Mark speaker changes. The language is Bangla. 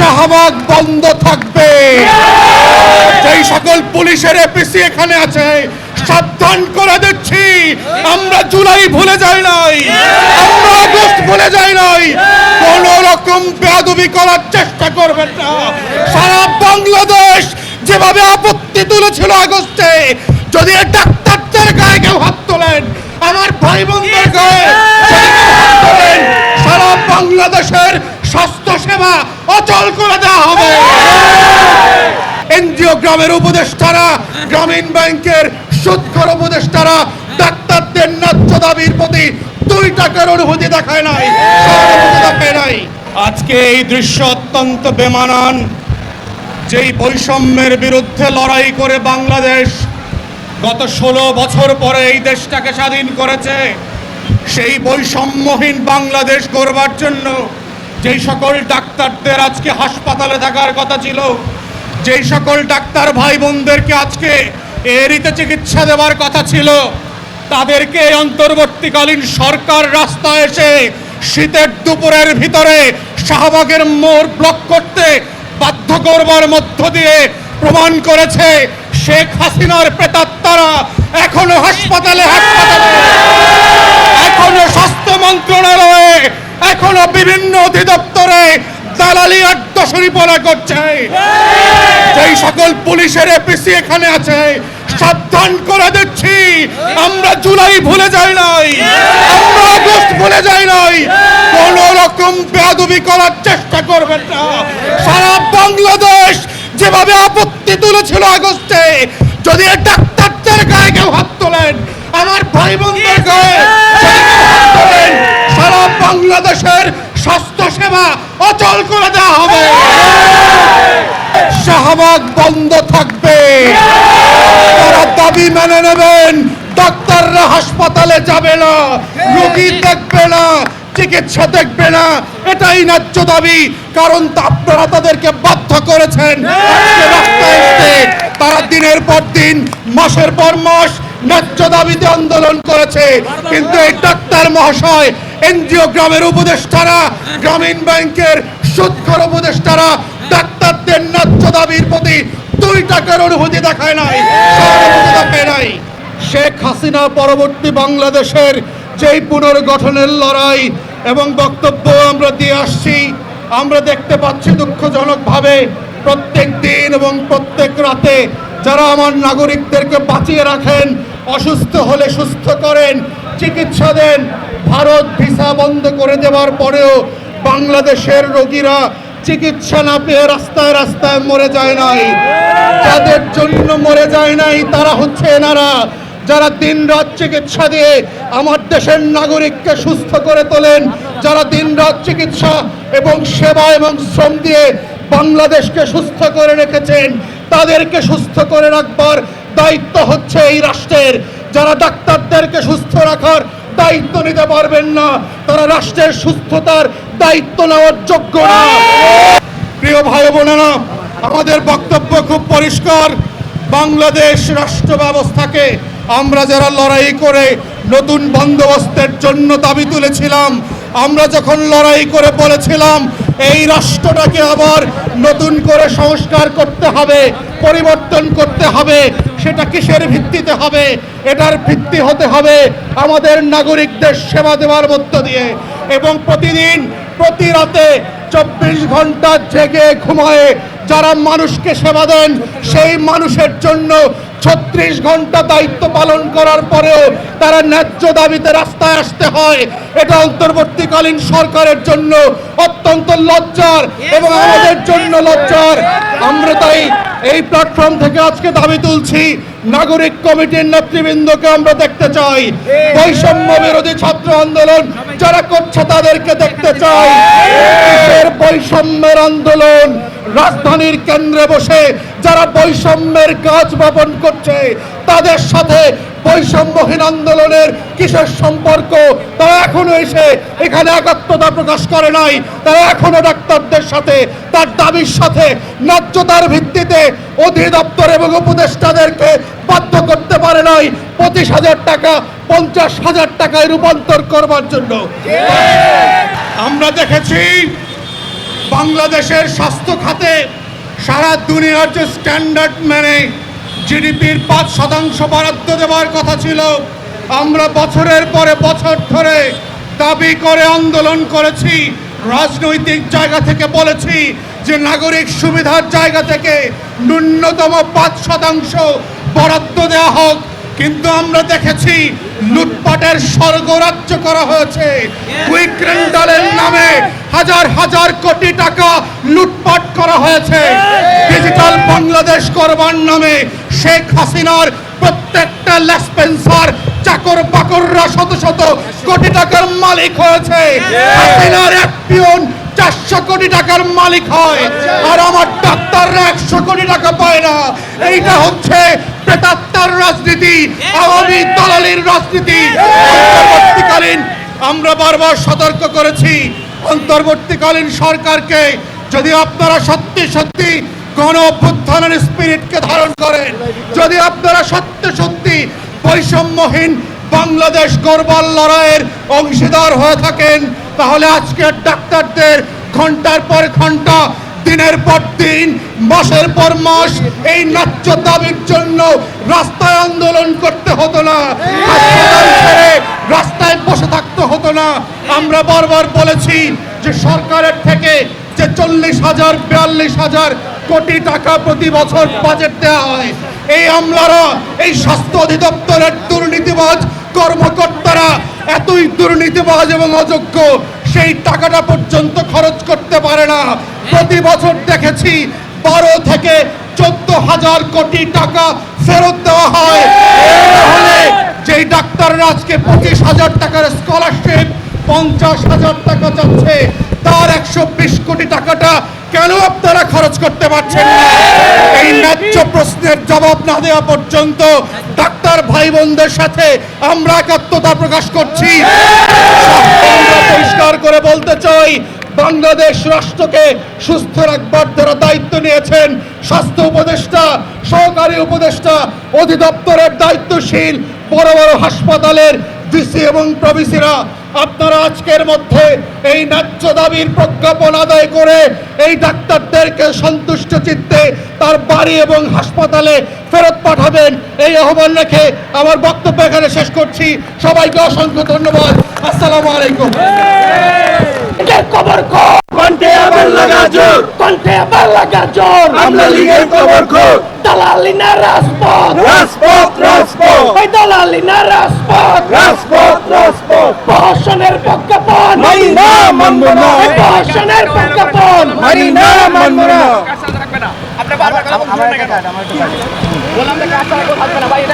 Speaker 1: শাহবাগ বন্ধ থাকবে। যেই সকল পুলিশের এপিসি এখানে আছে, সাবধান করে দিচ্ছি। আমরা জুলাই ভুলে যাই নাই। আমরা আগস্ট ভুলে যাই নাই। কোন রকম বেয়াদবি করার চেষ্টা করবেন না। সারা বাংলাদেশ যেভাবে আপত্তি তুলেছিল আগস্টে করে দেওয়া হবে। এনজিও গ্রামের উপদেষ্টারা গ্রামীণ ব্যাংকের সুদখর উপদেষ্টারা ডাক্তারদের ন্যায্য দাবির প্রতি দুই টাকার অনুভূতি দেখায় নাই দেখায় নাই। আজকে এই দৃশ্য অত্যন্ত বেমানান। যেই বৈষম্যের বিরুদ্ধে লড়াই করে বাংলাদেশ গত ষোলো বছর পরে এই দেশটাকে স্বাধীন করেছে সেই বৈষম্যহীন বাংলাদেশ গড়বার জন্য যেই সকল ডাক্তারদের আজকে হাসপাতালে থাকার কথা ছিল, যেই সকল ডাক্তার ভাই বোনদেরকে আজকে এরিতে চিকিৎসা দেওয়ার কথা ছিল, তাদেরকে অন্তর্বর্তীকালীন সরকার রাস্তায় এসে শীতের দুপুরের ভিতরে শাহবাগের মোড় ব্লক করতে বাধ্য করবার মধ্য দিয়ে প্রমাণ করেছে শেখ হাসিনার প্রেতাত্মারা এখনও হাসপাতালে হাসপাতালে। এখনও স্বাস্থ্য মন্ত্রণালয়ে এখনও বিভিন্ন অধিদপ্তরে দালালি আড্ডাসরিপনা করছে। যেই সকল পুলিশের এপিসি এখানে আছে, সাবধান করে দিচ্ছি। আমরা জুলাই ভুলে যাই নাই। আমরা আগস্ট ভুলে যাই নাই। কোন রকম করার চেষ্টা করবেন না। সারা বাংলাদেশ যেভাবে আপত্তি তুলেছিল আগস্টে, যদি ডাক্তারদের গায়ে কেউ হাত তোলেন, আমার ভাই বোনদের গায়ে যদি কেউ হাত তোলেন সারা বাংলাদেশের স্বাস্থ্য সেবা অচল করে দেওয়া হবে। শাহবাগ বন্ধ থাকবে। তারা দাবি মেনে নেবেন, ডাক্তাররা হাসপাতালে যাবে না, রোগী দেখবে না, চিকিৎসা দেখবে না, এটাই ন্যায্য দাবি। কারণ আপনারা তাদেরকে বাধ্য করেছেন। তারা দিনের পর দিন, মাসের পর মাস ন্যায্য দাবিতে আন্দোলন করেছে। কিন্তু এই ডাক্তার মহাশয় এনজিও গ্রামের উপদেষ্টারা, গ্রামীণ ব্যাংকের সুদখর উপদেষ্টারা, ডাক্তারদের ন্যায্য দাবির প্রতি দুই টাকার অনুভূতি দেখায় নাই দেখায় নাই। শেখ হাসিনা পরবর্তী বাংলাদেশের যেই পুনর্গঠনের লড়াই এবং বক্তব্য আমরা দিয়ে আসছি, আমরা দেখতে পাচ্ছি দুঃখজনকভাবে প্রত্যেক দিন এবং প্রত্যেক রাতে যারা আমার নাগরিকদেরকে বাঁচিয়ে রাখেন, অসুস্থ হলে সুস্থ করেন, চিকিৎসা দেন ভারত ভিসা বন্ধ করে দেওয়ার পরেও বাংলাদেশের রোগীরা চিকিৎসা না পেয়ে রাস্তায় রাস্তায় মরে যায় নাই। যাদের জন্য মরে যায় নাই, তারা হচ্ছে এনারা। যারা দিন রাত চিকিৎসা দিয়ে আমার দেশের নাগরিককে সুস্থ করে তোলেন, যারা দিন রাত চিকিৎসা এবং সেবা এবং শ্রম দিয়ে বাংলাদেশকে সুস্থ করে রেখেছেন, তাদেরকে সুস্থ করে রাখবার দায়িত্ব হচ্ছে এই রাষ্ট্রের। যারা ডাক্তারদেরকে সুস্থ রাখার দায়িত্ব নিতে পারবেন না। তারা রাষ্ট্রের সুস্থতার দায়িত্ব নেওয়ার যোগ্য না। প্রিয় ভাই বোনেরা, আমাদের বক্তব্য খুব পরিষ্কার। বাংলাদেশ রাষ্ট্র ব্যবস্থাকে আমরা যারা লড়াই করে নতুন বন্দোবস্তের জন্য দাবি তুলেছিলাম, আমরা যখন লড়াই করে বলেছিলাম এই রাষ্ট্রটাকে আবার নতুন করে সংস্কার করতে হবে, পরিবর্তন করতে হবে, সেটা কিসের ভিত্তিতে হবে? এটার ভিত্তি হতে হবে আমাদের নাগরিকদের সেবা দেওয়ার মধ্য দিয়ে। এবং প্রতিদিন, প্রতি রাতে চব্বিশ ঘণ্টা জেগে ঘুমায়ে যারা মানুষকে সেবা দেন, সেই মানুষের জন্য ছত্রিশ ঘণ্টা দায়িত্ব পালন করার পরেও তারা ন্যায্য দাবিতে রাস্তায় আসতে হয়। এটা অন্তর্বর্তীকালীন সরকারের জন্য অত্যন্ত লজ্জার এবং আমাদের জন্য লজ্জার। আমরা তাই এই প্ল্যাটফর্ম থেকে আজকে দাবি তুলছি, নাগরিক কমিটির নেতৃবৃন্দকে আমরা দেখতে চাই। বৈষম্য বিরোধী ছাত্র আন্দোলন যারা করছে তাদেরকে দেখতে চাই। বৈষম্যের আন্দোলন রাজধানীর কেন্দ্রে বসে যারা বৈষম্যের কাজ বপন করছে তাদের সাথে বৈষম্যহীন আন্দোলনের কিসের সম্পর্ক? তারা এখনও এসে এখানে একাত্মতা প্রকাশ করে নাই। তারা এখনও ডাক্তারদের সাথে তার দাবির সাথে ন্যায্যতার ভিত্তিতে অধিদপ্তর এবং উপদেষ্টাদেরকে বাধ্য করতে পারে নাই। পঁচিশ হাজার টাকা পঞ্চাশ হাজার টাকায় রূপান্তর করবার জন্য। আমরা দেখেছি বাংলাদেশের স্বাস্থ্য খাতে সারা দুনিয়ার যে স্ট্যান্ডার্ড মেনে জিডিপির পাঁচ শতাংশ বরাদ্দ দেওয়ার কথা ছিল, আমরা বছরের পরে বছর ধরে দাবি করে আন্দোলন করেছি, রাজনৈতিক জায়গা থেকে বলেছি যে নাগরিক সুবিধার জায়গা থেকে ন্যূনতম পাঁচ শতাংশ বরাদ্দ দেওয়া হোক। কিন্তু আমরা দেখেছি লুটপাটের স্বর্গরাজ্য করা হয়েছে। কুইক রেন্টালের নামে হাজার হাজার কোটি টাকা লুটপাট করা হয়েছে। ডিজিটাল বাংলাদেশ করবার নামে শেখ হাসিনার প্রত্যেকটা লেসপেন্সার চাকর বাকররা শত শত কোটি টাকার মালিক হয়েছে। হাসিনার এক পিয়ন চারশো কোটি টাকার মালিক হয়। আর আমার ডাক্তাররা একশো কোটি টাকা পায় না। এইটা হচ্ছে প্রেতাত্মার রাজনীতি আওয়ামী দলালির রাজনীতি। অন্তর্বর্তীকালীন আমরা বারবার সতর্ক করেছি অন্তর্বর্তীকালীন সরকারকে যদি আপনারা সত্যি সত্যি গণ অভ্যুত্থানের স্পিরিটকে ধারণ করেন যদি আপনারা সত্যি সত্যি বৈষম্যহীন বাংলাদেশ গড়বার লড়াইয়ের অংশীদার হয়ে থাকেন তাহলে আজকের ডাক্তারদের ঘণ্টার পর ঘণ্টা দিনের পর দিন, মাসের পর মাস এই ন্যায্য দাবির জন্য রাস্তায় আন্দোলন করতে হতো না। রাস্তায় বসে থাকতে হতো না। আমরা বারবার বলেছি যে সরকারের থেকে যে চল্লিশ হাজার, বিয়াল্লিশ হাজার কোটি টাকা প্রতি বছর বাজেট দেওয়া হয়, এই আমলারা, এই স্বাস্থ্য অধিদপ্তরের দুর্নীতিবাজ কর্মকর্তারা এতই দুর্নীতিবাজ এবং অযোগ্য, সেই টাকাটা পর্যন্ত খরচ করতে পারে না। প্রতি বছর দেখেছি বারো থেকে চোদ্দ হাজার কোটি টাকা ফেরত দেওয়া হয়। যেই ডাক্তাররা আজকে পঁচিশ হাজার টাকার স্কলারশিপ পঞ্চাশ হাজার টাকা যাচ্ছে তার একশো বিশ কোটি টাকাটা কেন আপনারা খরচ করতে পারছেন না? এই ন্যায্য প্রশ্নের জবাব না দেওয়া পর্যন্ত ডাক্তার ভাই বোনদের সাথে আমরা একাত্মতা প্রকাশ করছি। পরিষ্কার করে বলতে চাই বাংলাদেশ রাষ্ট্রকে সুস্থ রাখবার যারা দায়িত্ব নিয়েছেন, স্বাস্থ্য উপদেষ্টা, সহকারী উপদেষ্টা, অধিদপ্তরের দায়িত্বশীল বড় বড় হাসপাতালের ডিসি এবং প্রবিসিরা, আপনারা আজকের মধ্যে এই ন্যায্য দাবির প্রজ্ঞাপন আদায় করে এই ডাক্তারদেরকে সন্তুষ্ট চিত্তে তার বাড়ি এবং হাসপাতালে ফেরত পাঠাবেন। এই আহ্বান রেখে আমার বক্তব্য এখানে শেষ করছি। সবাইকে অসংখ্য ধন্যবাদ। আসসালামু আলাইকুম।
Speaker 2: খবর খোর।
Speaker 3: কণ্ঠে আবার লাগা জোর।
Speaker 2: কণ্ঠে আবার লাগা জোর।
Speaker 3: আমরা লীগের খবর খোর।
Speaker 2: দালালি না রাজপথ।
Speaker 3: রাজপথ রাজপথ।
Speaker 2: ওই দালালি না রাজপথ।
Speaker 3: রাজপথ রাজপথ।
Speaker 2: প্রহসনের প্রজ্ঞাপন
Speaker 3: মানি না মানব না।
Speaker 2: প্রহসনের প্রজ্ঞাপন
Speaker 3: মানি না মানব না।
Speaker 4: আপনি বারবার কথা বলছেন না কেন? বললাম যে কাজ থাকবে না, ভাই, এটা